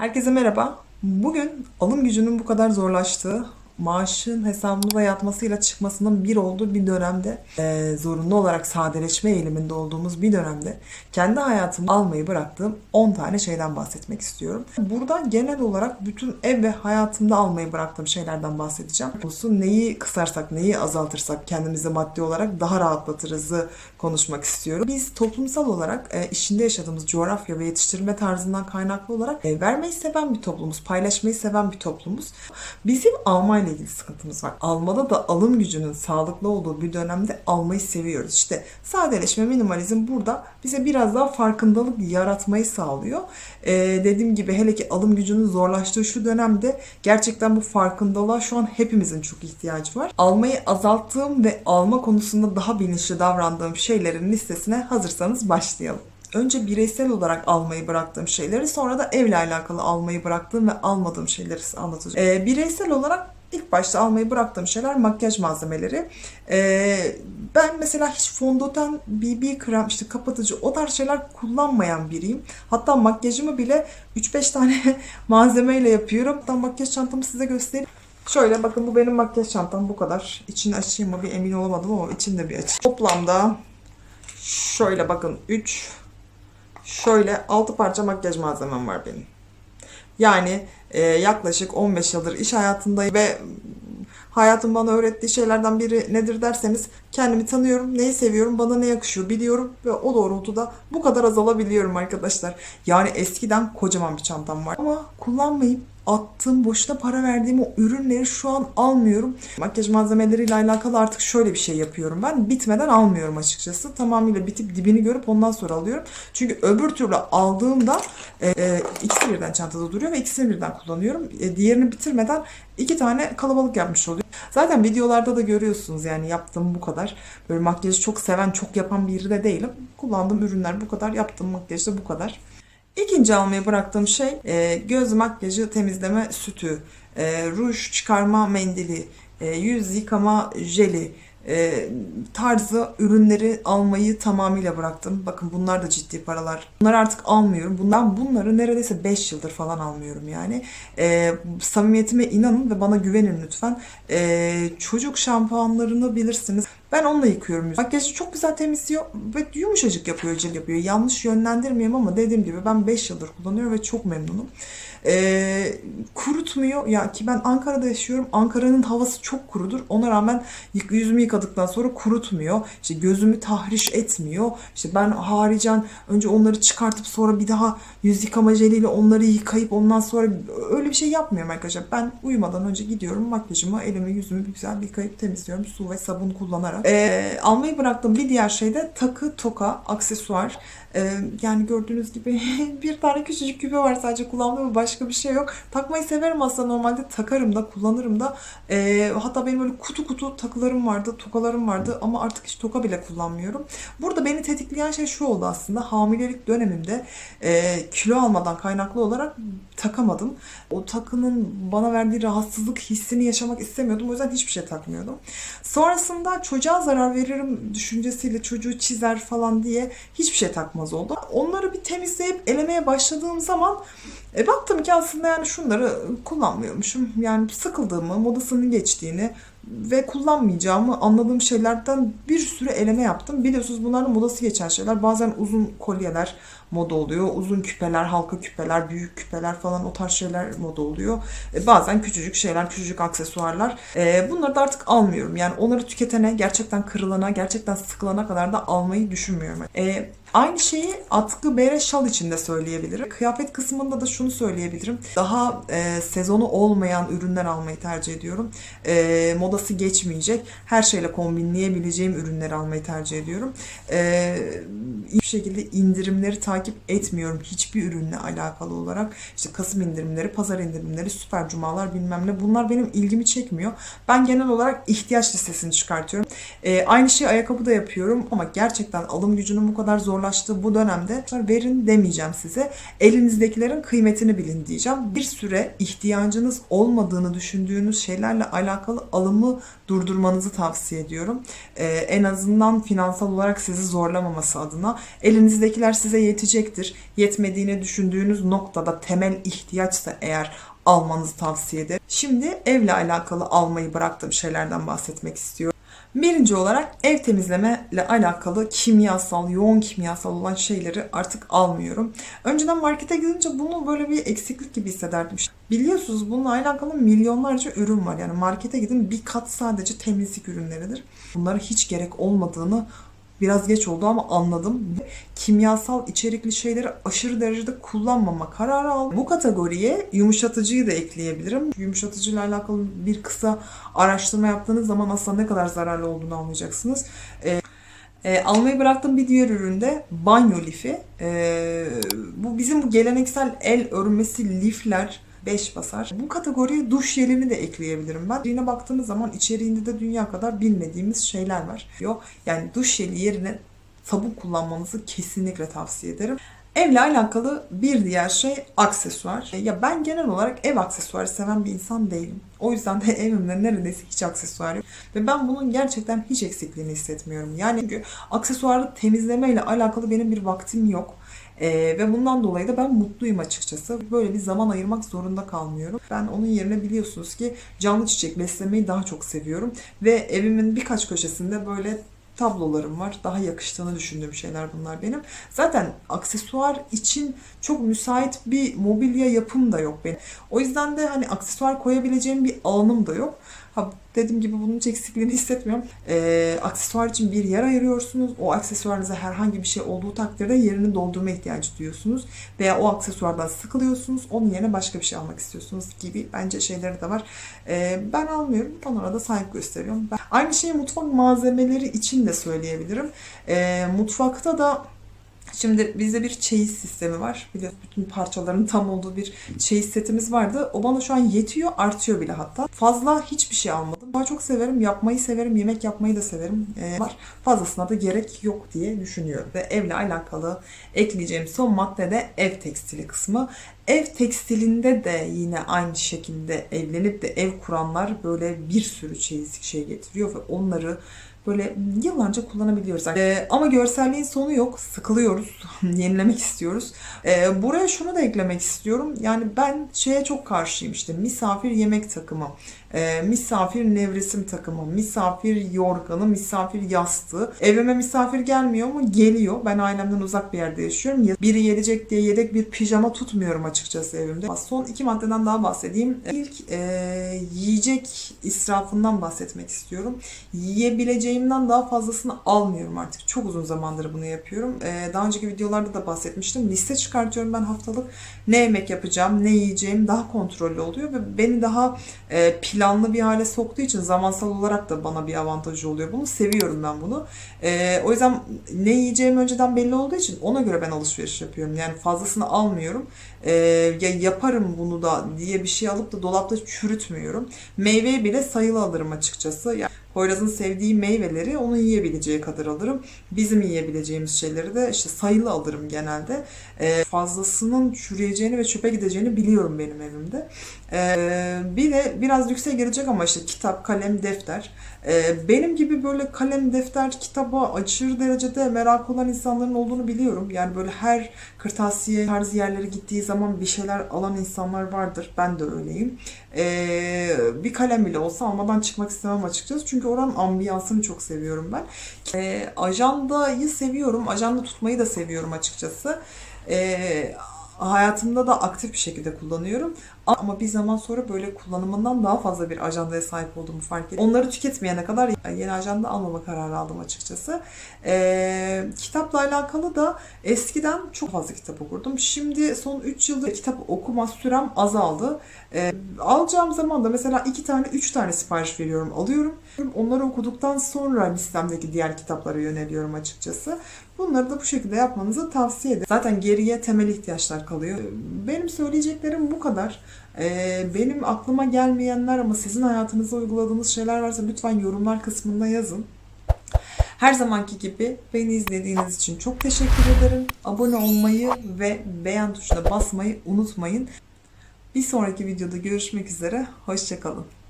Herkese merhaba. Bugün alım gücünün bu kadar zorlaştığı, maaşın hesabımıza yatmasıyla çıkmasının bir olduğu bir dönemde, eee, zorunlu olarak sadeleşme eğiliminde olduğumuz bir dönemde kendi hayatımı almayı bıraktığım 10 tane şeyden bahsetmek istiyorum. Burada genel olarak bütün ev ve hayatımda almayı bıraktığım şeylerden bahsedeceğim. Konusu neyi kısarsak, neyi azaltırsak kendimizi maddi olarak daha rahatlatırızı konuşmak istiyorum. Biz toplumsal olarak e, içinde yaşadığımız coğrafya ve yetiştirilme tarzından kaynaklı olarak e, vermeyi seven bir toplumuz, paylaşmayı seven bir toplumuz. Bizim almayla ilgili sıkıntımız var. Almada da alım gücünün sağlıklı olduğu bir dönemde almayı seviyoruz. İşte sadeleşme, minimalizm burada bize biraz daha farkındalık yaratmayı sağlıyor. E, dediğim gibi hele ki alım gücünün zorlaştığı şu dönemde gerçekten bu farkındalığa şu an hepimizin çok ihtiyacı var. Almayı azalttığım ve alma konusunda daha bilinçli davrandığım şeylerin listesine hazırsanız başlayalım. Önce bireysel olarak almayı bıraktığım şeyleri sonra da evle alakalı almayı bıraktığım ve almadığım şeyleri anlatacağım. Ee, bireysel olarak ilk başta almayı bıraktığım şeyler makyaj malzemeleri. Ee, ben mesela hiç fondöten, BB krem, işte kapatıcı o tarz şeyler kullanmayan biriyim. Hatta makyajımı bile 3-5 tane malzemeyle yapıyorum. Hatta makyaj çantamı size göstereyim. Şöyle bakın bu benim makyaj çantam bu kadar. İçini açayım mı bir emin olamadım ama içinde bir açayım. Toplamda şöyle bakın 3 şöyle 6 parça makyaj malzemem var benim. Yani e, yaklaşık 15 yıldır iş hayatındayım ve hayatın bana öğrettiği şeylerden biri nedir derseniz kendimi tanıyorum, neyi seviyorum, bana ne yakışıyor biliyorum ve o doğrultuda bu kadar azalabiliyorum arkadaşlar. Yani eskiden kocaman bir çantam var ama kullanmayıp attığım, boşuna para verdiğim o ürünleri şu an almıyorum. Makyaj malzemeleriyle alakalı artık şöyle bir şey yapıyorum ben. Bitmeden almıyorum açıkçası. Tamamıyla bitip dibini görüp ondan sonra alıyorum. Çünkü öbür türlü aldığımda e, e, ikisi birden çantada duruyor ve ikisini birden kullanıyorum. E, diğerini bitirmeden iki tane kalabalık yapmış oluyor. Zaten videolarda da görüyorsunuz yani yaptığım bu kadar. Böyle makyajı çok seven, çok yapan biri de değilim. Kullandığım ürünler bu kadar, yaptığım makyaj da bu kadar. İkinci almayı bıraktığım şey e, göz makyajı temizleme sütü, e, ruj çıkarma mendili, e, yüz yıkama jeli e, tarzı ürünleri almayı tamamıyla bıraktım. Bakın bunlar da ciddi paralar. Bunları artık almıyorum. Bundan bunları neredeyse 5 yıldır falan almıyorum yani. E, samimiyetime inanın ve bana güvenin lütfen. E, çocuk şampuanlarını bilirsiniz. Ben onunla yıkıyorum. Makyajı çok güzel temizliyor ve yumuşacık yapıyor, cil yapıyor. Yanlış yönlendirmeyeyim ama dediğim gibi ben 5 yıldır kullanıyorum ve çok memnunum. Ee, kurutmuyor. Ya ki ben Ankara'da yaşıyorum. Ankara'nın havası çok kurudur. Ona rağmen yüzümü yıkadıktan sonra kurutmuyor. İşte gözümü tahriş etmiyor. İşte ben haricen önce onları çıkartıp sonra bir daha yüz yıkama jeliyle onları yıkayıp ondan sonra öyle bir şey yapmıyorum arkadaşlar. Ben uyumadan önce gidiyorum makyajımı, elimi, yüzümü güzel yıkayıp temizliyorum. Su ve sabun kullanarak. Ee, almayı bıraktığım bir diğer şey de takı, toka, aksesuar. Ee, yani gördüğünüz gibi bir tane küçücük küpe var sadece kullandığım başka bir şey yok. Takmayı severim aslında normalde takarım da kullanırım da. Ee, hatta benim böyle kutu kutu takılarım vardı, tokalarım vardı ama artık hiç toka bile kullanmıyorum. Burada beni tetikleyen şey şu oldu aslında hamilelik dönemimde e, kilo almadan kaynaklı olarak takamadım. O takının bana verdiği rahatsızlık hissini yaşamak istemiyordum. O yüzden hiçbir şey takmıyordum. Sonrasında çocuğa zarar veririm düşüncesiyle çocuğu çizer falan diye hiçbir şey takmaz oldu. Onları bir temizleyip elemeye başladığım zaman e, baktım ki aslında yani şunları kullanmıyormuşum. Yani sıkıldığımı, modasının geçtiğini ve kullanmayacağımı anladığım şeylerden bir sürü eleme yaptım. Biliyorsunuz bunların modası geçen şeyler. Bazen uzun kolyeler moda oluyor. Uzun küpeler, halka küpeler, büyük küpeler falan o tarz şeyler moda oluyor. E, bazen küçücük şeyler, küçücük aksesuarlar. E, bunları da artık almıyorum. Yani onları tüketene, gerçekten kırılana, gerçekten sıkılana kadar da almayı düşünmüyorum. E, Aynı şeyi atkı, bere, şal için de söyleyebilirim. Kıyafet kısmında da şunu söyleyebilirim. Daha e, sezonu olmayan ürünler almayı tercih ediyorum. E, modası geçmeyecek, her şeyle kombinleyebileceğim ürünleri almayı tercih ediyorum. E, şekilde indirimleri takip etmiyorum hiçbir ürünle alakalı olarak. İşte Kasım indirimleri, pazar indirimleri, süper cumalar bilmem ne. Bunlar benim ilgimi çekmiyor. Ben genel olarak ihtiyaç listesini çıkartıyorum. E, aynı şeyi ayakkabıda yapıyorum ama gerçekten alım gücünün bu kadar zor zorlaştığı bu dönemde verin demeyeceğim size. Elinizdekilerin kıymetini bilin diyeceğim. Bir süre ihtiyacınız olmadığını düşündüğünüz şeylerle alakalı alımı durdurmanızı tavsiye ediyorum. Ee, en azından finansal olarak sizi zorlamaması adına Elinizdekiler size yetecektir. Yetmediğini düşündüğünüz noktada temel ihtiyaçsa eğer almanızı tavsiye ederim. Şimdi evle alakalı almayı bıraktığım şeylerden bahsetmek istiyorum. Birinci olarak ev temizleme ile alakalı kimyasal, yoğun kimyasal olan şeyleri artık almıyorum. Önceden markete gidince bunu böyle bir eksiklik gibi hissederdim. Biliyorsunuz bununla alakalı milyonlarca ürün var. Yani markete gidin bir kat sadece temizlik ürünleridir. Bunlara hiç gerek olmadığını biraz geç oldu ama anladım. Kimyasal içerikli şeyleri aşırı derecede kullanmama kararı aldım. Bu kategoriye yumuşatıcıyı da ekleyebilirim. Yumuşatıcıyla alakalı bir kısa araştırma yaptığınız zaman aslında ne kadar zararlı olduğunu anlayacaksınız. Ee, e, almayı bıraktığım bir diğer üründe banyo lifi. Ee, bu bizim bu geleneksel el örmesi lifler 5 basar. Bu kategoriye duş jelini de ekleyebilirim ben. Yine baktığımız zaman içeriğinde de dünya kadar bilmediğimiz şeyler var. Yok yani duş jeli yerine sabun kullanmanızı kesinlikle tavsiye ederim. Evle alakalı bir diğer şey aksesuar. Ya ben genel olarak ev aksesuarı seven bir insan değilim. O yüzden de evimde neredeyse hiç aksesuar yok. Ve ben bunun gerçekten hiç eksikliğini hissetmiyorum. Yani çünkü aksesuarı temizlemeyle alakalı benim bir vaktim yok. Ee, ve bundan dolayı da ben mutluyum açıkçası. Böyle bir zaman ayırmak zorunda kalmıyorum. Ben onun yerine biliyorsunuz ki canlı çiçek beslemeyi daha çok seviyorum. Ve evimin birkaç köşesinde böyle tablolarım var. Daha yakıştığını düşündüğüm şeyler bunlar benim. Zaten aksesuar için çok müsait bir mobilya yapım da yok benim. O yüzden de hani aksesuar koyabileceğim bir alanım da yok. Ha, dediğim gibi bunun eksikliğini hissetmiyorum. Ee, aksesuar için bir yer ayırıyorsunuz. O aksesuarınıza herhangi bir şey olduğu takdirde yerini doldurma ihtiyacı duyuyorsunuz. Veya o aksesuardan sıkılıyorsunuz. Onun yerine başka bir şey almak istiyorsunuz gibi bence şeyleri de var. Ee, ben almıyorum. Onlara da saygı gösteriyorum. Ben... Aynı şeyi mutfak malzemeleri için de söyleyebilirim. Ee, mutfakta da Şimdi bizde bir çeyiz sistemi var. Biliyorsunuz bütün parçaların tam olduğu bir çeyiz setimiz vardı. O bana şu an yetiyor, artıyor bile hatta. Fazla hiçbir şey almadım. Daha çok severim, yapmayı severim, yemek yapmayı da severim. Ee, var. Fazlasına da gerek yok diye düşünüyorum. Ve evle alakalı ekleyeceğim son madde de ev tekstili kısmı. Ev tekstilinde de yine aynı şekilde evlenip de ev kuranlar böyle bir sürü çeyizlik şey getiriyor ve onları böyle yıllarca kullanabiliyoruz. Ee, ama görselliğin sonu yok. Sıkılıyoruz. Yenilemek istiyoruz. Ee, buraya şunu da eklemek istiyorum. Yani ben şeye çok karşıyım işte misafir yemek takımı, e, misafir nevresim takımı, misafir yorganı, misafir yastığı. Evime misafir gelmiyor mu? Geliyor. Ben ailemden uzak bir yerde yaşıyorum. Biri gelecek diye yedek bir pijama tutmuyorum açıkçası evimde. Son iki maddeden daha bahsedeyim. İlk e, yiyecek israfından bahsetmek istiyorum. Yiyebileceğimden daha fazlasını almıyorum artık. Çok uzun zamandır bunu yapıyorum. E, daha önceki videolarda da bahsetmiştim. Liste çıkartıyorum ben haftalık. Ne yemek yapacağım, ne yiyeceğim daha kontrollü oluyor ve beni daha e, planlı bir hale soktuğu için zamansal olarak da bana bir avantajı oluyor. Bunu seviyorum ben bunu. E, o yüzden ne yiyeceğim önceden belli olduğu için ona göre ben alışveriş yapıyorum. Yani fazlasını almıyorum. E, ya yaparım bunu da diye bir şey alıp da dolapta çürütmüyorum. Meyve bile sayılı alırım açıkçası. Yani Poyraz'ın sevdiği meyveleri onun yiyebileceği kadar alırım. Bizim yiyebileceğimiz şeyleri de işte sayılı alırım genelde. E, fazlasının çürüyeceğini ve çöpe gideceğini biliyorum benim evimde. E, bir de biraz yüksek gelecek ama işte kitap, kalem, defter. E, benim gibi böyle kalem, defter, kitaba aşırı derecede merak olan insanların olduğunu biliyorum. Yani böyle her kırtasiye tarzı yerlere gittiği zaman bir şeyler alan insanlar vardır. Ben de öyleyim. E, bir kalem bile olsa almadan çıkmak istemem açıkçası. Çünkü oranın ambiyansını çok seviyorum ben. E, ajandayı seviyorum. Ajanda tutmayı da seviyorum açıkçası. E, hayatımda da aktif bir şekilde kullanıyorum. Ama bir zaman sonra böyle kullanımından daha fazla bir ajandaya sahip olduğumu fark ettim. Onları tüketmeyene kadar yeni ajanda almama kararı aldım açıkçası. Ee, kitapla alakalı da eskiden çok fazla kitap okurdum. Şimdi son 3 yıldır kitap okuma sürem azaldı. Ee, alacağım zaman da mesela 2 tane 3 tane sipariş veriyorum alıyorum. Onları okuduktan sonra listemdeki diğer kitaplara yöneliyorum açıkçası. Bunları da bu şekilde yapmanızı tavsiye ederim. Zaten geriye temel ihtiyaçlar kalıyor. Benim söyleyeceklerim bu kadar. Ee, benim aklıma gelmeyenler ama sizin hayatınızda uyguladığınız şeyler varsa lütfen yorumlar kısmında yazın. Her zamanki gibi beni izlediğiniz için çok teşekkür ederim. Abone olmayı ve beğen tuşuna basmayı unutmayın. Bir sonraki videoda görüşmek üzere. Hoşçakalın.